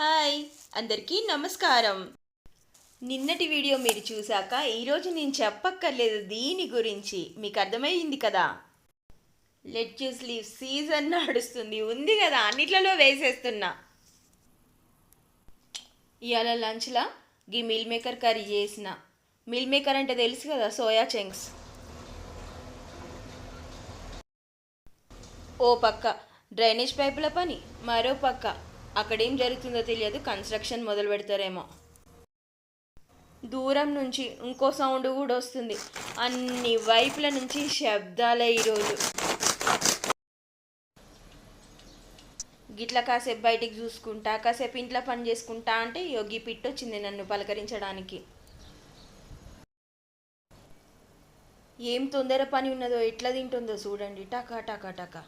Hi అందరికీ నమస్కారం. నిన్నటి వీడియో మీరు చూశాక ఈరోజు నేను చెప్పక్కర్లేదు దీని గురించి. మీకు అర్థమైంది కదా? లెట్ జ్యూస్ లీవ్ సీజన్ నడుస్తుంది. ఉంది కదా అన్నిట్లలో వేసేస్తున్నా. ఇవాళ లంచ్లా గీ మిల్ మేకర్ కర్రీ చేసిన. మిల్ మేకర్ అంటే తెలుసు కదా సోయా చెంగ్స్. ఓ పక్క డ్రైనేజ్ పైపుల పని మరో పక్క అక్కడేం జరుగుతుందో తెలియదు. కన్స్ట్రక్షన్ మొదలు పెడతారేమో. దూరం నుంచి ఇంకో సౌండ్ కూడా వస్తుంది. అన్ని వైపుల నుంచి శబ్దాలే ఈరోజు. గిట్ల కాసేపు బయటికి చూసుకుంటా కాసేపు ఇంట్లో పని చేసుకుంటా అంటే యోగి పిట్ వచ్చింది నన్ను పలకరించడానికి. ఏం తొందర పని ఉన్నదో ఎట్లా తింటుందో చూడండి. టకా టకా టకా.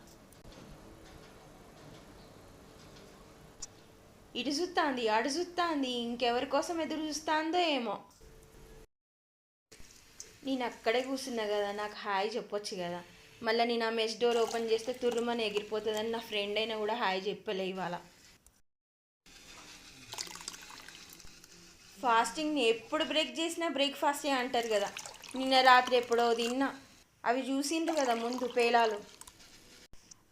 ఇటు చూస్తాంది అటు చూస్తాంది ఇంకెవరి కోసం ఎదురు చూస్తాందో ఏమో. నేను అక్కడే కూర్చున్నా కదా నాకు హాయ్ చెప్పొచ్చు కదా. మళ్ళీ నేను ఆ మెస్ డోర్ ఓపెన్ చేస్తే తుర్రుమని ఎగిరిపోతుందని నా ఫ్రెండ్ అయినా కూడా హాయ్ చెప్పలే ఇవాళ. ఫాస్టింగ్ ఎప్పుడు బ్రేక్ చేసినా బ్రేక్ఫాస్టే అంటారు కదా. నిన్న రాత్రి ఎప్పుడో తిన్నా. అవి చూసిండ్రు కదా ముందు పేలాలు.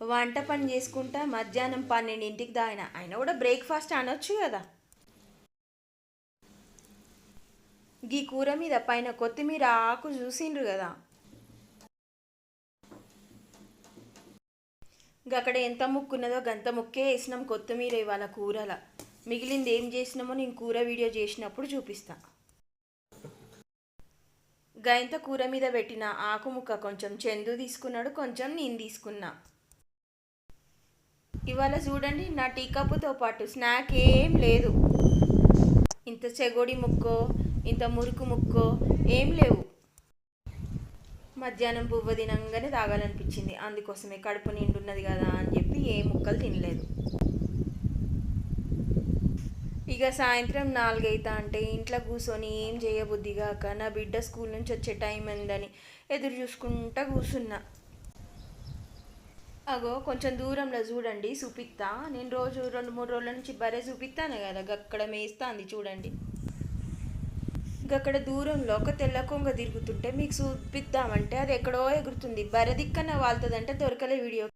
వంట పని చేసుకుంటా మధ్యాహ్నం పన్నెండింటికి తాగిన అయినా కూడా బ్రేక్ఫాస్ట్ అనొచ్చు కదా. గీ కూర మీద పైన కొత్తిమీర ఆకు చూసిండ్రు కదా. అక్కడ ఎంత ముక్కున్నదో గంత ముక్కే వేసినాం కొత్తిమీర ఇవాళ కూరల. మిగిలింది ఏం చేసినామో నేను కూర వీడియో చేసినప్పుడు చూపిస్తా. గంత కూర మీద పెట్టిన ఆకు ముక్క కొంచెం చందు తీసుకున్నాడు కొంచెం నేను తీసుకున్నా. ఇవాళ చూడండి నా టీ కప్పుతో పాటు స్నాక్ ఏం లేదు. ఇంత చెగోడి ముక్కో ఇంత మురుకు ముక్కో ఏం లేవు. మధ్యాహ్నం పువ్వు తినంగానే తాగాలనిపించింది. అందుకోసమే కడుపు నిండున్నది కదా అని చెప్పి ఏ ముక్కలు తినలేదు. ఇక సాయంత్రం నాలుగైతా అంటే ఇంట్లో కూర్చొని ఏం చేయబుద్ధి కాక నా బిడ్డ స్కూల్ నుంచి వచ్చే టైం ఉందని ఎదురు చూసుకుంటా కూర్చున్నా అగో కొంచెం దూరంలో చూడండి చూపిస్తా నేను రోజు రెండు మూడు రోజుల నుంచి బరే చూపిస్తాను కదా అక్కడ మేస్తాంది చూడండి. అక్కడ దూరంలో ఒక తెల్ల కొంగ తిరుగుతుంటే మీకు చూపిద్దామంటే అది ఎక్కడో ఎగురుతుంది. బర్రె దిక్కన వాళ్తుందంటే దొరకలే వీడియో.